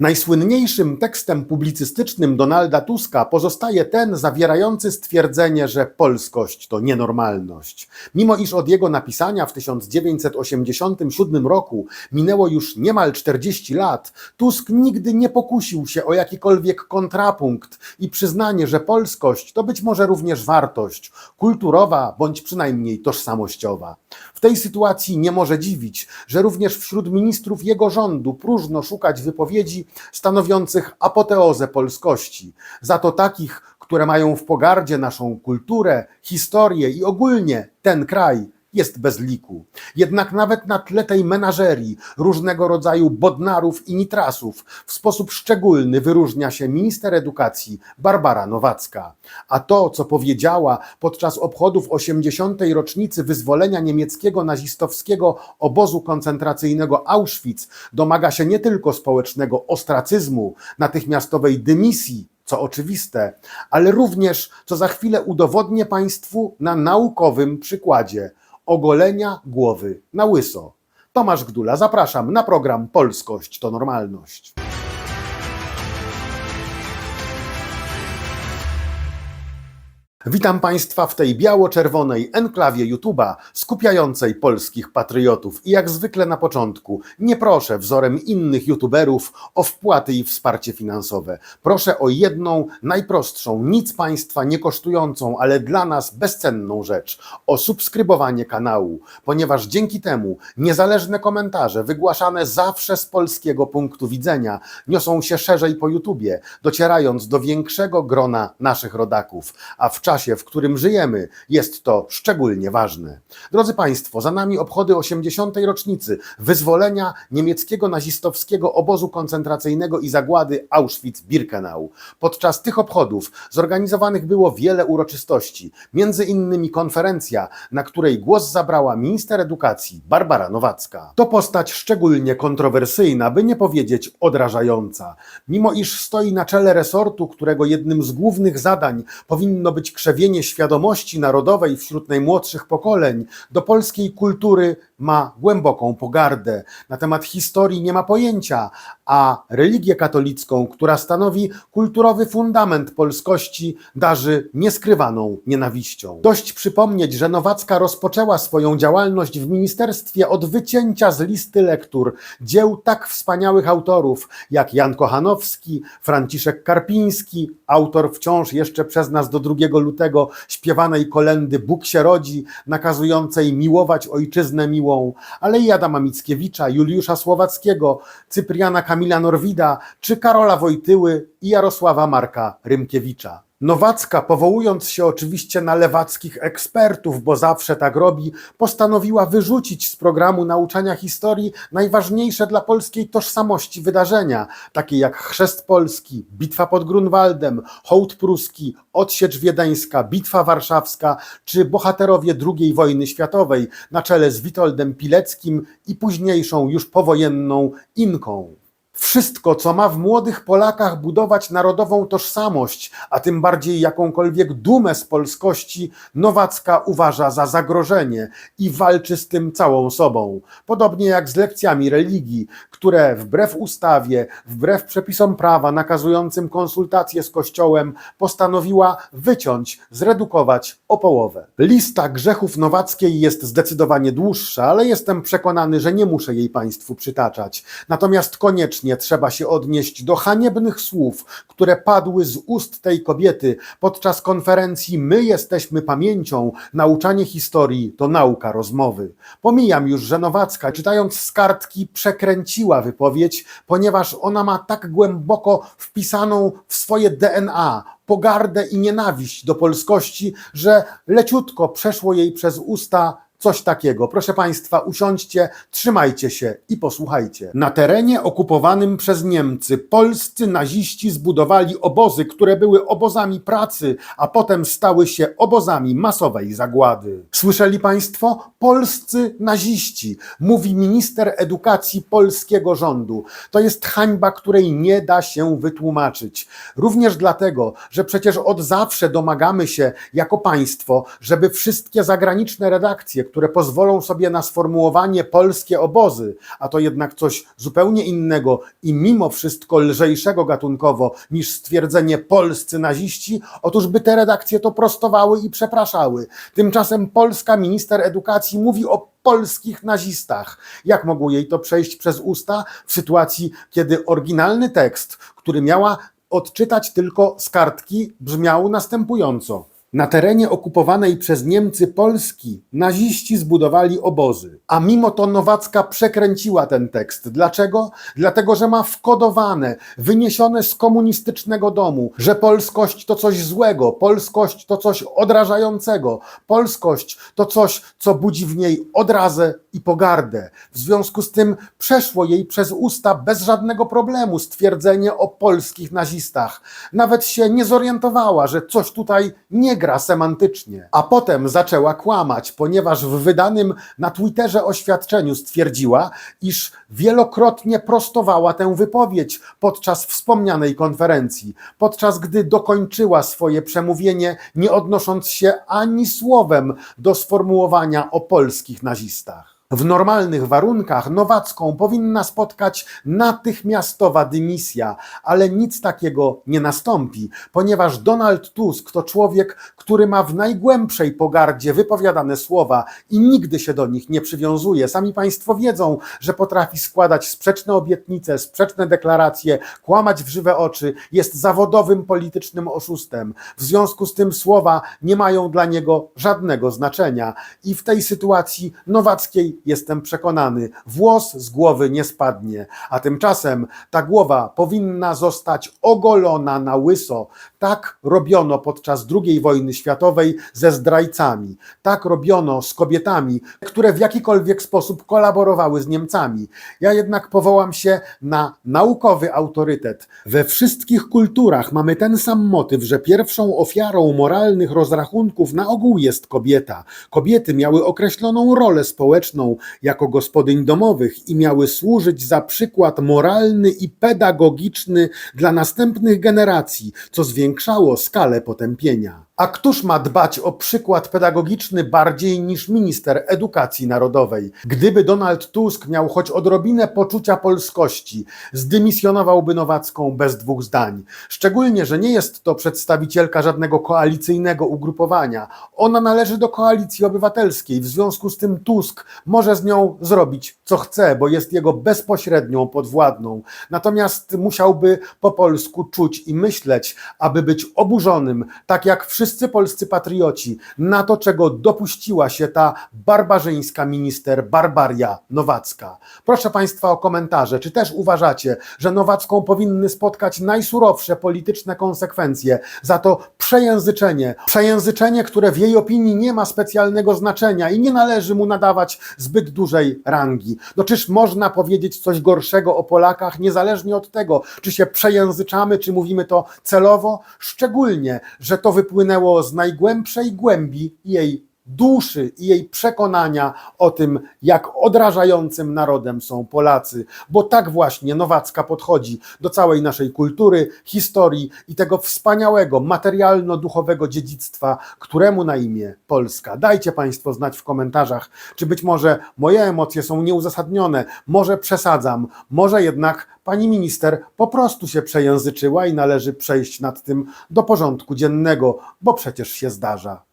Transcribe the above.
Najsłynniejszym tekstem publicystycznym Donalda Tuska pozostaje ten zawierający stwierdzenie, że polskość to nienormalność. Mimo iż od jego napisania w 1987 roku minęło już niemal 40 lat, Tusk nigdy nie pokusił się o jakikolwiek kontrapunkt i przyznanie, że polskość to być może również wartość kulturowa bądź przynajmniej tożsamościowa. W tej sytuacji nie może dziwić, że również wśród ministrów jego rządu próżno szukać wypowiedzi stanowiących apoteozę polskości, za to takich, które mają w pogardzie naszą kulturę, historię i ogólnie ten kraj jest bez liku. Jednak nawet na tle tej menażerii różnego rodzaju bodnarów i nitrasów w sposób szczególny wyróżnia się minister edukacji Barbara Nowacka. A to, co powiedziała podczas obchodów 80. rocznicy wyzwolenia niemieckiego nazistowskiego obozu koncentracyjnego Auschwitz, domaga się nie tylko społecznego ostracyzmu, natychmiastowej dymisji, co oczywiste, ale również, co za chwilę udowodnię Państwu na naukowym przykładzie ogolenia głowy na łyso. Tomasz Gdula, zapraszam na program Polskość to Normalność. Witam Państwa w tej biało-czerwonej enklawie YouTube'a skupiającej polskich patriotów. I jak zwykle na początku, nie proszę wzorem innych YouTuberów o wpłaty i wsparcie finansowe. Proszę o jedną, najprostszą, nic Państwa nie kosztującą, ale dla nas bezcenną rzecz o subskrybowanie kanału, ponieważ dzięki temu niezależne komentarze wygłaszane zawsze z polskiego punktu widzenia niosą się szerzej po YouTubie, docierając do większego grona naszych rodaków, a w czasie, w którym żyjemy, jest to szczególnie ważne. Drodzy Państwo, za nami obchody 80. rocznicy wyzwolenia niemieckiego nazistowskiego obozu koncentracyjnego i zagłady Auschwitz-Birkenau. Podczas tych obchodów zorganizowanych było wiele uroczystości, między innymi konferencja, na której głos zabrała minister edukacji Barbara Nowacka. To postać szczególnie kontrowersyjna, by nie powiedzieć odrażająca. Mimo iż stoi na czele resortu, którego jednym z głównych zadań powinno być krzewienie świadomości narodowej wśród najmłodszych pokoleń, do polskiej kultury ma głęboką pogardę. Na temat historii nie ma pojęcia, a religię katolicką, która stanowi kulturowy fundament polskości, darzy nieskrywaną nienawiścią. Dość przypomnieć, że Nowacka rozpoczęła swoją działalność w ministerstwie od wycięcia z listy lektur dzieł tak wspaniałych autorów jak Jan Kochanowski, Franciszek Karpiński, autor wciąż jeszcze przez nas do 2 lutego śpiewanej kolendy Bóg się rodzi, nakazującej miłować ojczyznę miłą, ale i Adama Mickiewicza, Juliusza Słowackiego, Cypriana Kamila Norwida czy Karola Wojtyły i Jarosława Marka Rymkiewicza. Nowacka, powołując się oczywiście na lewackich ekspertów, bo zawsze tak robi, postanowiła wyrzucić z programu nauczania historii najważniejsze dla polskiej tożsamości wydarzenia, takie jak Chrzest Polski, Bitwa pod Grunwaldem, Hołd Pruski, Odsiecz Wiedeńska, Bitwa Warszawska czy bohaterowie II wojny światowej na czele z Witoldem Pileckim i późniejszą już powojenną Inką. Wszystko, co ma w młodych Polakach budować narodową tożsamość, a tym bardziej jakąkolwiek dumę z polskości, Nowacka uważa za zagrożenie i walczy z tym całą sobą. Podobnie jak z lekcjami religii, które wbrew ustawie, wbrew przepisom prawa nakazującym konsultacje z Kościołem, postanowiła wyciąć, zredukować o połowę. Lista grzechów Nowackiej jest zdecydowanie dłuższa, ale jestem przekonany, że nie muszę jej Państwu przytaczać. Natomiast koniecznie trzeba się odnieść do haniebnych słów, które padły z ust tej kobiety podczas konferencji My jesteśmy pamięcią, nauczanie historii to nauka rozmowy. Pomijam już, że Nowacka, czytając z kartki, przekręciła wypowiedź, ponieważ ona ma tak głęboko wpisaną w swoje DNA pogardę i nienawiść do polskości, że leciutko przeszło jej przez usta coś takiego. Proszę Państwa, usiądźcie, trzymajcie się i posłuchajcie. Na terenie okupowanym przez Niemcy polscy naziści zbudowali obozy, które były obozami pracy, a potem stały się obozami masowej zagłady. Słyszeli Państwo? Polscy naziści, mówi minister edukacji polskiego rządu. To jest hańba, której nie da się wytłumaczyć. Również dlatego, że przecież od zawsze domagamy się jako państwo, żeby wszystkie zagraniczne redakcje, które pozwolą sobie na sformułowanie polskie obozy, a to jednak coś zupełnie innego i mimo wszystko lżejszego gatunkowo niż stwierdzenie polscy naziści, otóż by te redakcje to prostowały i przepraszały. Tymczasem polska minister edukacji mówi o polskich nazistach. Jak mogło jej to przejść przez usta w sytuacji, kiedy oryginalny tekst, który miała odczytać tylko z kartki, brzmiał następująco. Na terenie okupowanej przez Niemcy Polski naziści zbudowali obozy. A mimo to Nowacka przekręciła ten tekst. Dlaczego? Dlatego, że ma wkodowane, wyniesione z komunistycznego domu, że polskość to coś złego, polskość to coś odrażającego, polskość to coś, co budzi w niej odrazę i pogardę. W związku z tym przeszło jej przez usta bez żadnego problemu stwierdzenie o polskich nazistach. Nawet się nie zorientowała, że coś tutaj nie gra semantycznie. A potem zaczęła kłamać, ponieważ w wydanym na Twitterze oświadczeniu stwierdziła, iż wielokrotnie prostowała tę wypowiedź podczas wspomnianej konferencji, podczas gdy dokończyła swoje przemówienie, nie odnosząc się ani słowem do sformułowania o polskich nazistach. W normalnych warunkach Nowacką powinna spotkać natychmiastowa dymisja, ale nic takiego nie nastąpi, ponieważ Donald Tusk to człowiek, który ma w najgłębszej pogardzie wypowiadane słowa i nigdy się do nich nie przywiązuje. Sami Państwo wiedzą, że potrafi składać sprzeczne obietnice, sprzeczne deklaracje, kłamać w żywe oczy, jest zawodowym politycznym oszustem. W związku z tym słowa nie mają dla niego żadnego znaczenia i w tej sytuacji Nowackiej jestem przekonany, włos z głowy nie spadnie, a tymczasem ta głowa powinna zostać ogolona na łyso. Tak robiono podczas II wojny światowej ze zdrajcami. Tak robiono z kobietami, które w jakikolwiek sposób kolaborowały z Niemcami. Ja jednak powołam się na naukowy autorytet. We wszystkich kulturach mamy ten sam motyw, że pierwszą ofiarą moralnych rozrachunków na ogół jest kobieta. Kobiety miały określoną rolę społeczną jako gospodyń domowych i miały służyć za przykład moralny i pedagogiczny dla następnych generacji, co zwiększało skalę potępienia. A któż ma dbać o przykład pedagogiczny bardziej niż minister edukacji narodowej? Gdyby Donald Tusk miał choć odrobinę poczucia polskości, zdymisjonowałby Nowacką bez dwóch zdań. Szczególnie, że nie jest to przedstawicielka żadnego koalicyjnego ugrupowania. Ona należy do koalicji obywatelskiej, w związku z tym Tusk może z nią zrobić co chce, bo jest jego bezpośrednią podwładną. Natomiast musiałby po polsku czuć i myśleć, aby być oburzonym, tak jak wszyscy polscy patrioci, na to, czego dopuściła się ta barbarzyńska minister Barbaria Nowacka. Proszę Państwa o komentarze, czy też uważacie, że Nowacką powinny spotkać najsurowsze polityczne konsekwencje za to przejęzyczenie, przejęzyczenie, które w jej opinii nie ma specjalnego znaczenia i nie należy mu nadawać zbyt dużej rangi. No czyż można powiedzieć coś gorszego o Polakach, niezależnie od tego, czy się przejęzyczamy, czy mówimy to celowo, szczególnie, że to wypłynęło z najgłębszej głębi jej duszy i jej przekonania o tym, jak odrażającym narodem są Polacy, bo tak właśnie Nowacka podchodzi do całej naszej kultury, historii i tego wspaniałego materialno-duchowego dziedzictwa, któremu na imię Polska. Dajcie Państwo znać w komentarzach, czy być może moje emocje są nieuzasadnione, może przesadzam, może jednak pani minister po prostu się przejęzyczyła i należy przejść nad tym do porządku dziennego, bo przecież się zdarza.